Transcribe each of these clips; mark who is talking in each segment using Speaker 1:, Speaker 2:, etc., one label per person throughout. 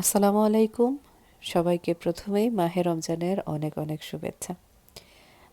Speaker 1: আসসালামু আলাইকুম। সবাইকে প্রথমেই মাহে রমজানের অনেক অনেক শুভেচ্ছা।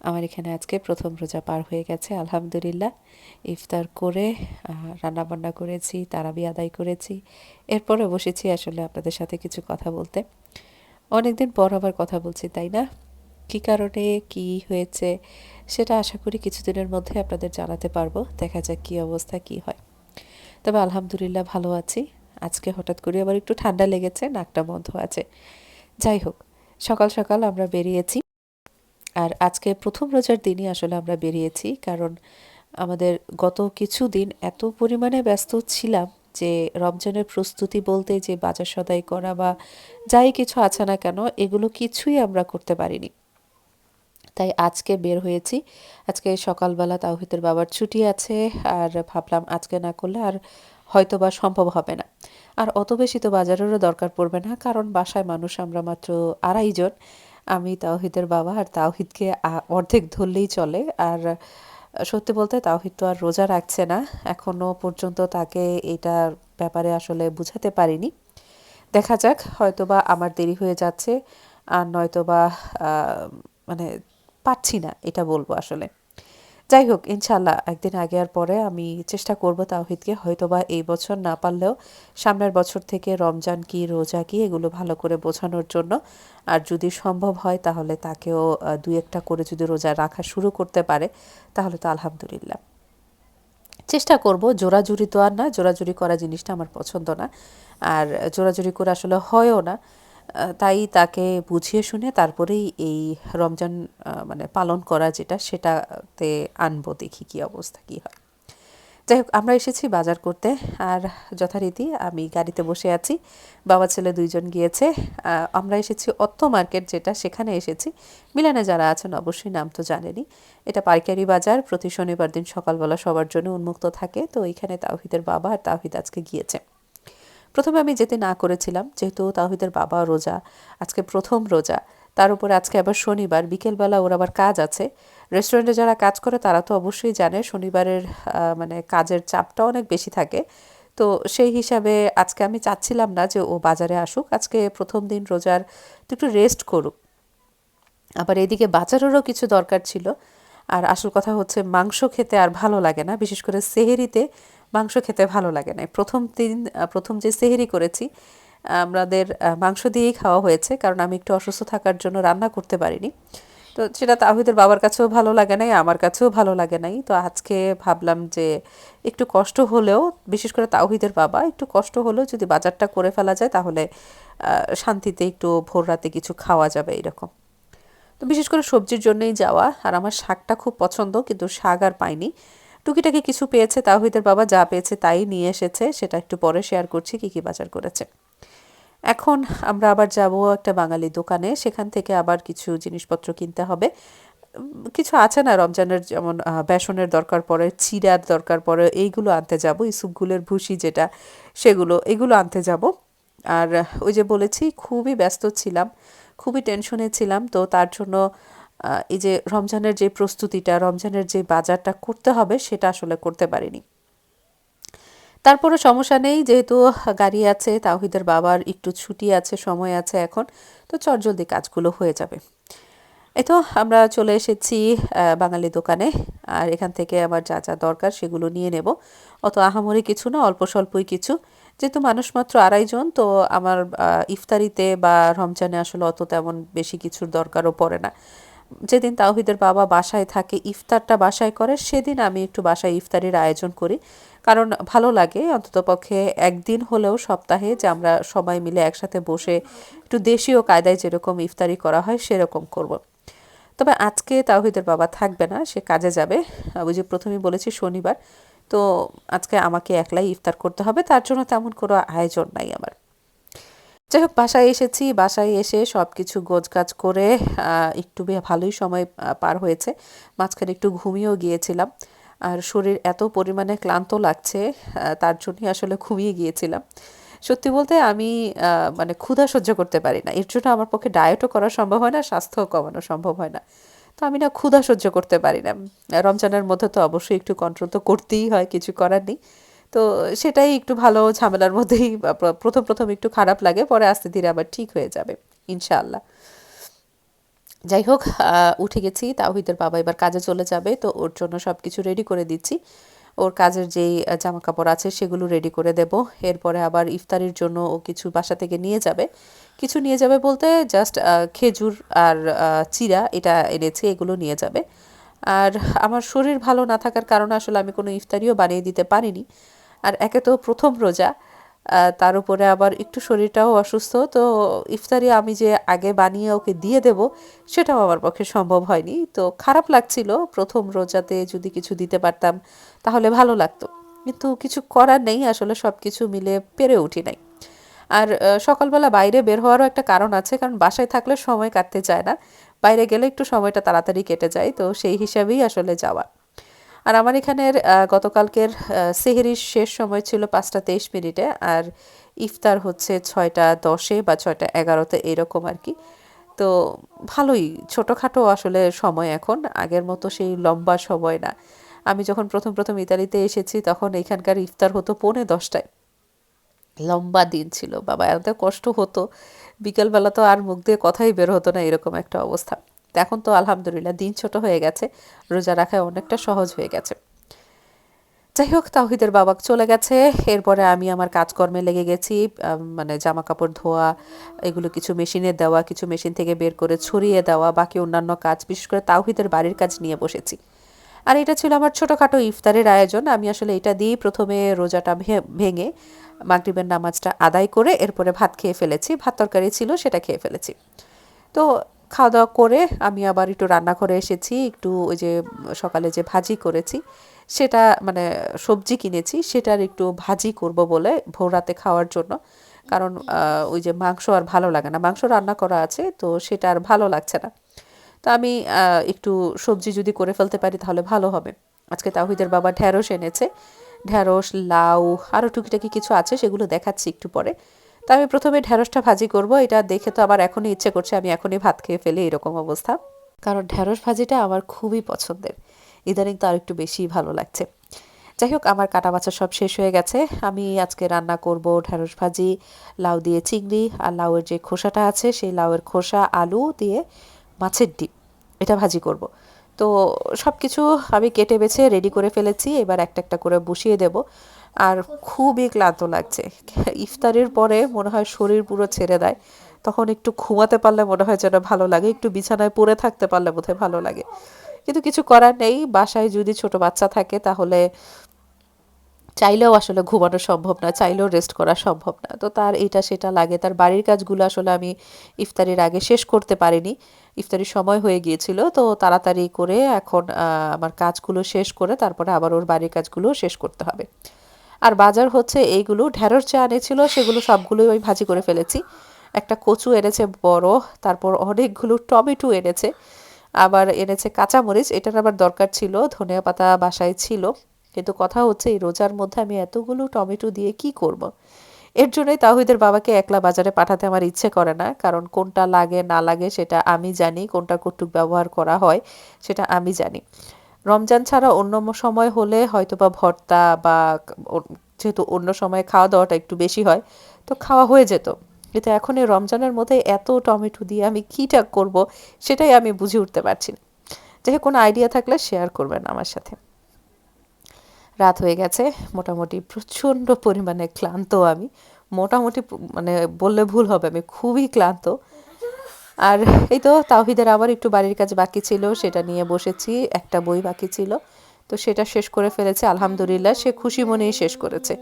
Speaker 1: আমার এখানে আজকে প্রথম রোজা পার হয়ে গেছে, আলহামদুলিল্লাহ। ইফতার করে রান্নাবান্না করেছি, তারাবি আদায় করেছি। এরপরে বসেছি আসলে আপনাদের সাথে কিছু কথা বলতে। অনেকদিন পর আবার কথা বলছি, তাই না? কী কারণে, কি হয়েছে, সেটা আশা করি কিছুদিনের মধ্যে আপনাদের জানাতে পারব। দেখা যাক কী অবস্থা, কি হয়। তবে আলহামদুলিল্লাহ ভালো আছি। আজকে হঠাৎ করে আবার একটু ঠান্ডা লেগেছে, নাকটা বন্ধ আছে। যাই হোক, সকাল সকাল আমরা বেরিয়েছি। আর আজকে প্রথম রোজার দিনই আসলে আমরা বেরিয়েছি, কারণ আমাদের গত কিছু দিন এত পরিমাণে ব্যস্ত ছিলাম যে রমজানের প্রস্তুতি বলতে যে বাজার সদাই করা বা যাই কিছু আছে না কেন, এগুলো কিছুই আমরা করতে পারিনি। তাই আজকে বের হয়েছি। আজকে সকালবেলা তাওহিদের বাবার ছুটি আছে, আর ভাবলাম আজকে না করলে আর হয়তো বা সম্ভব হবে না। আর অত বেশি তো বাজারেরও দরকার পড়বে না, কারণ বাসায় মানুষ আমরা মাত্র আড়াই জন। আমি, তাওহিদের বাবা আর তাওহিদকে অর্ধেক ধরলেই চলে। আর সত্যি বলতে তাওহিদ তো আর রোজা রাখছে না। এখনও পর্যন্ত তাকে এটার ব্যাপারে আসলে বুঝাতে পারিনি। দেখা যাক, হয়তোবা আমার দেরি হয়ে যাচ্ছে। আর নয়তোবা মানে পারছি না, এটা বলব আসলে। যাই হোক ইনশাল্লাহ একদিন আগে আর পরে আমি চেষ্টা করব তাওহিদকে, হয়তোবা এই বছর না পারলেও সামনের বছর থেকে রমজান কি, রোজা কি, এগুলো ভালো করে বোঝানোর জন্য। আর যদি সম্ভব হয় তাহলে তাকেও দুই একটা করে যদি রোজা রাখা শুরু করতে পারে, তাহলে তো আলহামদুলিল্লাহ। চেষ্টা করব জোরাজুরি তো আর না জোরাজুরি করা জিনিসটা আমার পছন্দ না। আর জোরাজুরি করে আসলে হয়ও না। তাই তাকে বুঝিয়ে শুনে তারপরেই এই রমজান মানে পালন করা যেটা, সেটাতে আনব, দেখি কি অবস্থা, কি হয়। যাই হোক, আমরা এসেছি বাজার করতে, আর যথারীতি আমি গাড়িতে বসে আছি, বাবা ছেলে দুইজন গিয়েছে আমরা এসেছি অত্ত মার্কেট যেটা, সেখানে এসেছি। মিলানে যারা আছেন, অবশ্যই নাম তো জানেনই। এটা পাইকারি বাজার, প্রতি শনিবার দিন সকালবেলা সবার জন্য উন্মুক্ত থাকে, তো এখানে তাওহিদের বাবা আর তাওহিদ আজকে গিয়েছে। প্রথমে আমি যেতে না করেছিলাম, যেহেতু তাওহিদের বাবা রোজা, আজকে প্রথম রোজা। তার উপরে আজকে আবার শনিবার, বিকেলবেলা ওর আবার কাজ আছে। রেস্টুরেন্টে যারা কাজ করে, তারা তো অবশ্যই জানে শনিবারের মানে কাজের চাপটা অনেক বেশি থাকে। তো সেই হিসাবে আজকে আমি চাচ্ছিলাম না যে ও বাজারে আসুক, আজকে প্রথম দিন রোজার তো একটু রেস্ট করুক। আবার এদিকে বাজারেরও কিছু দরকার ছিল। আর আসল কথা হচ্ছে মাংস খেতে আর ভালো লাগে না, বিশেষ করে সেহেরিতে মাংস খেতে ভালো লাগে না প্রথম দিন প্রথম যে সেহেরি করেছি, আমাদের মাংস দিয়েই খাওয়া হয়েছে, কারণ আমি একটু অসুস্থ থাকার জন্য রান্না করতে পারিনি। তো সেটা তাহিদের বাবার কাছেও ভালো লাগে নাই, আমার কাছেও ভালো লাগে নাই। তো আজকে ভাবলাম যে একটু কষ্ট হলেও, বিশেষ করে তাওহিদের বাবা, একটু কষ্ট হলেও যদি বাজারটা করে ফেলা যায়, তাহলে শান্তিতে একটু ভোর রাতে কিছু খাওয়া যাবে এরকম। তো বিশেষ করে সবজির জন্যই যাওয়া, আর আমার শাকটা খুব পছন্দ, কিন্তু শাক আর পাইনি। টুকিটাকি কিছু পেয়েছে, তাওহিদের বাবা যা পেয়েছে তাই নিয়ে এসেছে, সেটা একটু পরে শেয়ার করছি, কী কী বাজার করেছে। এখন আমরা আবার যাব একটা বাঙালি দোকানে, সেখান থেকে আবার কিছু জিনিসপত্র কিনতে হবে। কিছু আছে না, রমজানের যেমন বেসনের দরকার পড়ে চিড়ার দরকার পড়ে, এইগুলো আনতে যাব ইসুপগুলের ভুসি যেটা, সেগুলো, এগুলো আনতে যাব। আর ওই যে বলেছি, খুবই ব্যস্ত ছিলাম, খুবই টেনশনে ছিলাম, তো তার জন্য এই যে রমজানের যে প্রস্তুতিটা, রমজানের যে বাজারটা করতে হবে, সেটা আসলে করতে পারিনি। তারপরে সমস্যা নেই, যেহেতু গাড়ি আছে, তাওহিদের বাবার একটু ছুটি আছে, সময় আছে এখন, তো চটজলদি কাজগুলো হয়ে যাবে। এই তো আমরা চলে এসেছি বাঙালি দোকানে, আর এখান থেকে আমার যা যা দরকার সেগুলো নিয়ে নেব। অত আহামরি কিছু না, অল্প স্বল্পই কিছু। যেহেতু মানুষ মাত্র আড়াইজন তো আমার ইফতারিতে বা রমজানে আসলে অত তেমন বেশি কিছুর দরকারও পড়ে না। যেদিন তাওহিদের বাবা বাসায় থাকে, ইফতারটা বাসায় করে, সেদিন আমি একটু বাসায় ইফতারির আয়োজন করি। কারণ ভালো লাগে অন্ততপক্ষে একদিন হলেও সপ্তাহে যে আমরা সবাই মিলে একসাথে বসে একটু দেশীয় কায়দায় যেরকম ইফতারি করা হয়, সেরকম করব। তবে আজকে তাওহিদের বাবা থাকবে না, সে কাজে যাবে। ওই যে প্রথমেই বলেছি শনিবার। তো আজকে আমাকে একলাই ইফতার করতে হবে, তার জন্য তেমন কোনো আয়োজন নাই আমার। যাই হোক বাসায় এসেছি, বাসায় এসে সব কিছু গোছগাছ করে একটু ভালোই সময় পার হয়েছে। মাঝখানে একটু ঘুমিয়েও গিয়েছিলাম। আর শরীর এত পরিমাণে ক্লান্ত লাগছে তার জন্যই আসলে ঘুমিয়ে গিয়েছিলাম। সত্যি বলতে আমি মানে ক্ষুধা সহ্য করতে পারি না। এর জন্য আমার পক্ষে ডায়েটও করা সম্ভব হয় না, স্বাস্থ্যও কমানো সম্ভব হয় না। তো আমি না ক্ষুধা সহ্য করতে পারি না। রমজানের মধ্যে তো অবশ্যই একটু কন্ট্রোল তো করতেই হয়, কিছু করার নেই। তো সেটাই একটু ভালো ঝামেলার মধ্যেই প্রথম প্রথম একটু খারাপ লাগে, পরে আস্তে ধীরে আবার ঠিক হয়ে যাবে, ইনশাআল্লাহ। যাই হোক উঠে গেছি, তাওহিদের বাবা এবার কাজে চলে যাবে, তো ওর জন্য সব কিছু রেডি করে দিচ্ছি। ওর কাজের যেই জামা কাপড় আছে সেগুলো রেডি করে দেব, এরপরে আবার ইফতারির জন্য ও কিছু বাসা থেকে নিয়ে যাবে। কিছু নিয়ে যাবে বলতে জাস্ট খেজুর আর চিড়া এটা এনেছি, এগুলো নিয়ে যাবে। আর আমার শরীর ভালো না থাকার কারণে আসলে আমি কোনো ইফতারিও বানিয়ে দিতে পারিনি। আর একে তো প্রথম রোজা তার উপরে আবার একটু শরীরটাও অসুস্থ, তো ইফতারি আমি যে আগে বানিয়ে ওকে দিয়ে দেব, সেটাও আমার পক্ষে সম্ভব হয়নি। তো খারাপ লাগছিল প্রথম রোজাতে যদি কিছু দিতে পারতাম, তাহলে ভালো লাগতো। কিন্তু কিছু করার নেই, আসলে সব কিছু মিলে পেরে উঠি নাই। আর সকালবেলা বাইরে বের হওয়ারও একটা কারণ আছে, কারণ বাসায় থাকলে সময় কাটতে চায় না। বাইরে গেলে একটু সময়টা তাড়াতাড়ি কেটে যায়, তো সেই হিসাবেই আসলে যাওয়া। আর আমার এখানের গতকালকের সেহরির শেষ সময় ছিল পাঁচটা তেইশ মিনিটে আর ইফতার হচ্ছে ছয়টা দশে বা ছয়টা এগারোতে এরকম আর কি। তো ভালোই, ছোটোখাটো আসলে সময় এখন, আগের মতো সেই লম্বা সময় না। আমি যখন প্রথম প্রথম ইতালিতে এসেছি তখন এখানকার ইফতার হতো পৌনে দশটায়। লম্বা দিন ছিল। বাবা, এত কষ্ট হতো। বিকেলবেলা তো আর মুখ দিয়ে কথাই বের হতো না, এরকম একটা অবস্থা। এখন তো আলহামদুলিল্লাহ দিন ছোট হয়ে গেছে, রোজা রাখায় অনেকটা সহজ হয়ে গেছে। যাই হোক তাহিদের বাবা চলে গেছে, এরপরে আমি আমার কাজকর্মে লেগে গেছি মানে জামা কাপড় ধোয়া, এগুলো কিছু মেশিনে দেওয়া, কিছু মেশিন থেকে বের করে ছড়িয়ে দেওয়া, বাকি অন্যান্য কাজ, বিশেষ করে তাওহিদের বাড়ির কাজ নিয়ে বসেছি। আর এটা ছিল আমার ছোটোখাটো ইফতারের আয়োজন, আমি আসলে এটা দিয়েই প্রথমে রোজাটা ভেঙে মাগরিবের নামাজটা আদায় করে এরপরে ভাত খেয়ে ফেলেছি, ভাত তরকারি ছিল সেটা খেয়ে ফেলেছি। তো খাওয়া দাওয়া করে আমি আবার একটু রান্নাঘরে এসেছি, একটু ওই যে সকালে যে ভাজি করেছি, সেটা মানে সবজি কিনেছি, সেটার একটু ভাজি করব বলে ভোর রাতে খাওয়ার জন্য। কারণ ওই যে মাংস আর ভালো লাগে না। মাংস রান্না করা আছে, তো সেটা আর ভালো লাগছে না। তো আমি একটু সবজি যদি করে ফেলতে পারি তাহলে ভালো হবে। আজকে তাহিদের বাবা ঢ্যাঁড়স এনেছে। ঢ্যাঁড়স, লাউ আরও টুকিটাকি কিছু আছে, সেগুলো দেখাচ্ছি একটু পরে। তো আমি প্রথমে ঢ্যাঁড়সটা ভাজি করব, এটা দেখে তো আমার এখনই ইচ্ছে করছে, আমি এখনই ভাত খেয়ে ফেলি, এরকম অবস্থা। কারণ ঢ্যাঁড়স ভাজিটা আমার খুবই পছন্দের। ইদানিং তো আর একটু বেশি ভালো লাগছে। যাই হোক, আমার কাটা বাছা সব শেষ হয়ে গেছে। আমি আজকে রান্না করব ঢ্যাঁড়স ভাজি, লাউ দিয়ে চিংড়ি, আর লাউয়ের যে খোসাটা আছে, সেই লাউয়ের খোসা, আলু দিয়ে মাছের ডিম, এটা ভাজি করব। তো সব কিছু আমি কেটে বেছে রেডি করে ফেলেছি, এবার একটা একটা করে বসিয়ে দেব। আর খুবই ক্লান্ত লাগছে। ইফতারের পরে মনে হয় শরীর পুরো ছেড়ে দেয়। তখন একটু ঘুমাতে পারলে মনে হয় যেন ভালো লাগে, একটু বিছানায় পড়ে থাকতে পারলে বোধহয় ভালো লাগে। কিন্তু কিছু করার নেই, বাসায় যদি ছোট বাচ্চা থাকে তাহলে চাইলেও আসলে ঘুমানো সম্ভব না, চাইলেও রেস্ট করা সম্ভব না। তো তার এটা সেটা লাগে, তার বাড়ির কাজগুলো আসলে আমি ইফতারির আগে শেষ করতে পারিনি। ইফতারির সময় হয়ে গিয়েছিল, তো তাড়াতাড়ি করে এখন আমার কাজগুলো শেষ করে তারপরে আবার ওর বাড়ির কাজগুলো শেষ করতে হবে। আর বাজার হচ্ছে এইগুলো, ঢেঁড়স যা এনেছিল সেগুলো সবগুলোই আমি ভাজি করে ফেলেছি। একটা কচু এনেছে বড়, তারপর অনেকগুলো টমেটো এনেছে। আবার এনেছে কাঁচামরিচ, এটার আবার দরকার ছিল, ধনিয়া পাতা বাসায় ছিল। কিন্তু কথা হচ্ছে এই রোজার মধ্যে আমি এতগুলো টমেটো দিয়ে কি করব। এর জন্যই তাহিদের বাবাকে একলা বাজারে পাঠাতে আমার ইচ্ছে করে না, কারণ কোনটা লাগে না লাগে সেটা আমি জানি, কোনটা কটুক ব্যবহার করা হয় সেটা আমি জানি। রমজান ছাড়া অন্য সময় হলে হয়তো বা ভর্তা বা যেহেতু অন্য সময় খাওয়া দাওয়াটা একটু বেশি হয়, তো খাওয়া হয়ে যেত। কিন্তু এখন এই রমজানের মধ্যে এত টমেটো দিয়ে আমি কীটা করব সেটাই আমি বুঝে উঠতে পারছি না। যাই কোনো আইডিয়া থাকলে শেয়ার করবেন আমার সাথে। রাত হয়ে গেছে, মোটামুটি প্রচণ্ড পরিমাণে ক্লান্ত আমি। মোটামুটি মানে বললে ভুল হবে, আমি খুবই ক্লান্ত। আর এই তো তাওহিদের আবার একটু বাড়ির কাজ বাকি ছিল, সেটা নিয়ে বসেছি, একটা বই বাকি ছিল। তো সেটা শেষ করে ফেলেছে, আলহামদুলিল্লাহ, সে খুশি মনেই শেষ করেছে।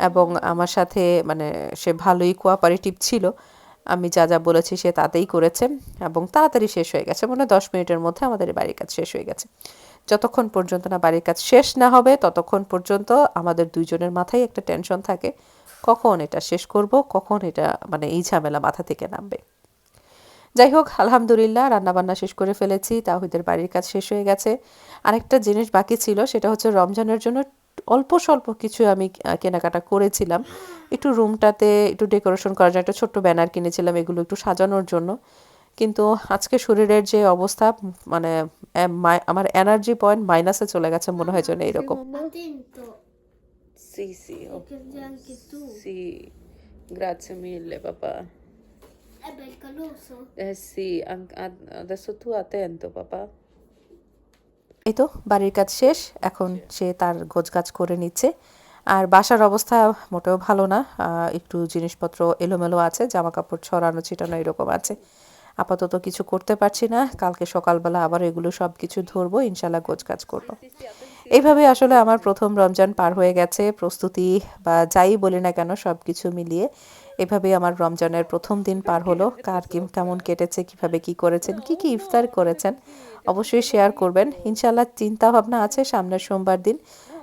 Speaker 1: এবং আমার সাথে মানে সে ভালোই কোঅপারেটিভ ছিল। আমি যা যা বলেছি সে তাতেই করেছে এবং তাড়াতাড়ি শেষ হয়ে গেছে মানে দশ মিনিটের মধ্যে আমাদের বাড়ির কাজ শেষ হয়ে গেছে। যতক্ষণ পর্যন্ত না বাড়ির কাজ শেষ না হবে, ততক্ষণ পর্যন্ত আমাদের দুইজনের মাথায় একটা টেনশন থাকে, কখন এটা শেষ করব, কখন এটা মানে এই ঝামেলা মাথা থেকে নামবে। যাই হোক আলহামদুলিল্লাহ রান্নাবান্না শেষ করে ফেলেছি তাহিদের বাড়ির কাজ শেষ হয়ে গেছে আরেকটা জিনিস বাকি ছিল সেটা হচ্ছে রমজানের জন্য অল্প স্বল্প কিছু আমি কেনাকাটা করেছিলাম একটু রুমটাতে একটু ডেকোরেশন করার জন্য একটা ছোট্ট ব্যানার কিনেছিলাম এগুলো একটু সাজানোর জন্য কিন্তু আজকে শরীরের যে অবস্থা মানে আমার এনার্জি পয়েন্ট মাইনাসে চলে গেছে মনে হয় যেন এইরকম
Speaker 2: Attento.
Speaker 3: Sì, sì,
Speaker 2: tu.
Speaker 3: sì. Grazie mille, papà. Eh sì, an- ad- adesso tu attento, papà.
Speaker 1: এই তো বাড়ির কাজ শেষ এখন সে তার গোছগাছ করে নিচ্ছে। আর বাসার অবস্থা মোটেও ভালো না আহ, একটু জিনিসপত্র এলোমেলো আছে জামা কাপড় ছড়ানো ছিটানো এরকম আছে। আপাতত কিছু করতে পারছি না কালকে সকালবেলা আবার এগুলো সব কিছু ধরবো ইনশাল্লাহ গোছগাছ করব। এইভাবে আসলে আমার প্রথম রমজান পার হয়ে গেছে প্রস্তুতি বা যাই বলি না কেন সব কিছু মিলিয়ে। এভাবেই আমার রমজানের প্রথম দিন পার হলো। কার কি কেমন কেটেছে কীভাবে কি করেছেন কি কি ইফতার করেছেন অবশ্যই শেয়ার করবেন। ইনশাল্লাহ চিন্তা ভাবনা আছে সামনের সোমবার দিন।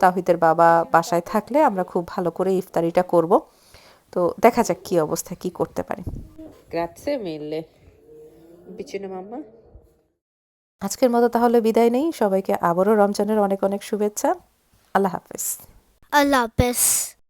Speaker 1: তাহিদের বাবা বাসায় থাকলে আমরা খুব ভালো করে ইফতারিটা করব। তো দেখা যাক কি অবস্থা কি করতে পারি? আজকের মতো তাহলে বিদায় নেই। সবাইকে আবারও রমজানের অনেক অনেক শুভেচ্ছা। আল্লাহ হাফেজ।
Speaker 2: আল্লাহ bless.